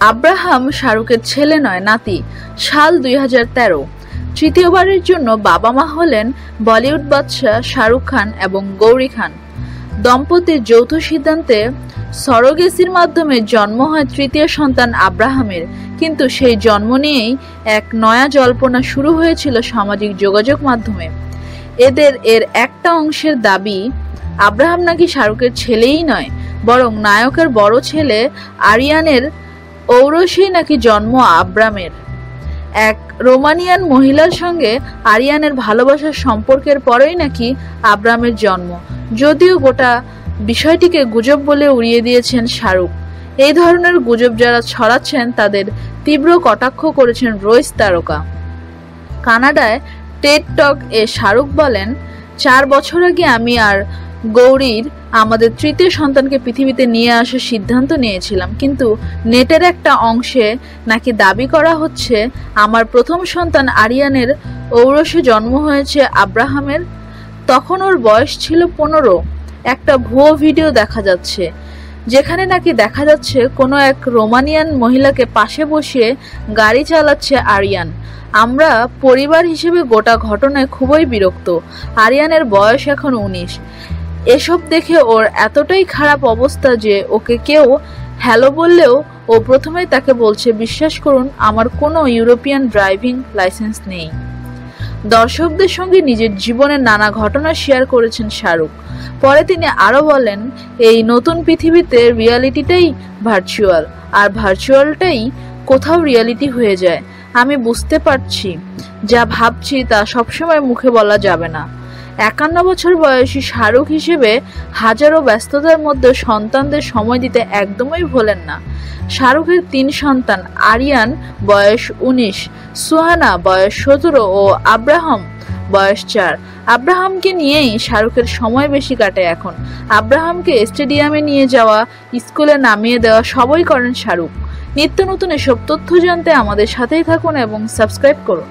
Abraham শাহরুখের ছেলে নয়, নাতি। সাল দুই হাজার তেরো। তৃতীয়বারের জন্য বাবা মা হলেন বলিউড বাদশাহ শাহরুখ খান এবং গৌরী খান। দম্পতির যৌথ সিদ্ধান্তে সরোগেসির মাধ্যমে জন্ম হয় তৃতীয় সন্তান আব্রাহামের। কিন্তু সেই জন্ম নিয়েই এক নয়া জল্পনা শুরু হয়েছিল সামাজিক যোগাযোগ মাধ্যমে। এদের এর একটা অংশের দাবি, আব্রাহাম নাকি শাহরুখের ছেলেই নয়, বরং নায়কের বড় ছেলে আরিয়ানের ঔরসেই নাকি জন্ম আব্রামের। এক রোমানিয়ান মহিলার সঙ্গে আরিয়ানের ভালোবাসার সম্পর্কের পরেই নাকি আব্রামের জন্ম। যদিও গোটা বিষয়টিকে গুজব বলে উড়িয়ে দিয়েছেন শাহরুখ। এই ধরনের গুজব যারা ছড়াচ্ছেন, তাদের তীব্র কটাক্ষ করেছেন রোহিত তারকা। কানাডায় টেড টক এ শাহরুখ বলেন, চার বছর আগে আমি আর গৌরীর আমাদের তৃতীয় সন্তানকে পৃথিবীতে নিয়ে আসার সিদ্ধান্ত নিয়েছিলাম, কিন্তু নেটের একটা অংশে নাকি দাবি করা হচ্ছে, আমার প্রথম সন্তান আরিয়ানের ঔরসে জন্ম হয়েছে আব্রাহামের, তখন ওর বয়স ছিল পনেরো। একটা ভুয়ো ভিডিও দেখা যাচ্ছে, যেখানে নাকি দেখা যাচ্ছে কোনো এক রোমানিয়ান মহিলাকে পাশে বসিয়ে গাড়ি চালাচ্ছে আরিয়ান। আমরা পরিবার হিসেবে গোটা ঘটনায় খুবই বিরক্ত, আরিয়ানের বয়স এখন উনিশ। এসব দেখে ওর এতটাই খারাপ অবস্থা যে ওকে কেউ হ্যালো বললেও ও প্রথমেই তাকে বলছে, বিশ্বাস করুন, আমার কোনো ইউরোপিয়ান ড্রাইভিং লাইসেন্স নেই। দর্শকদের সঙ্গে নিজের জীবনের নানা ঘটনা শেয়ার করেছেন শাহরুখ। পরে তিনি আরও বলেন, এই নতুন পৃথিবীতে রিয়ালিটিটাই ভার্চুয়াল, আর ভার্চুয়ালটাই কোথাও রিয়ালিটি হয়ে যায়। আমি বুঝতে পারছি, যা ভাবছি তা সবসময় মুখে বলা যাবে না। একান্ন বছর বয়সী শাহরুখ হিসেবে হাজারো ব্যস্ততার মধ্যে সন্তানদের সময় দিতে একদমই ভোলেন না। শাহরুখের তিন সন্তান, আরিয়ান বয়স উনিশ, সুহানা বয়স সতেরো ও আব্রাহাম বয়স চার। আব্রাহামকে নিয়েই শাহরুখের সময় বেশি কাটে এখন। আব্রাহামকে স্টেডিয়ামে নিয়ে যাওয়া, স্কুলে নামিয়ে দেওয়া সবই করেন শাহরুখ। নিত্য নতুন এসব তথ্য জানতে আমাদের সাথেই থাকুন এবং সাবস্ক্রাইব করুন।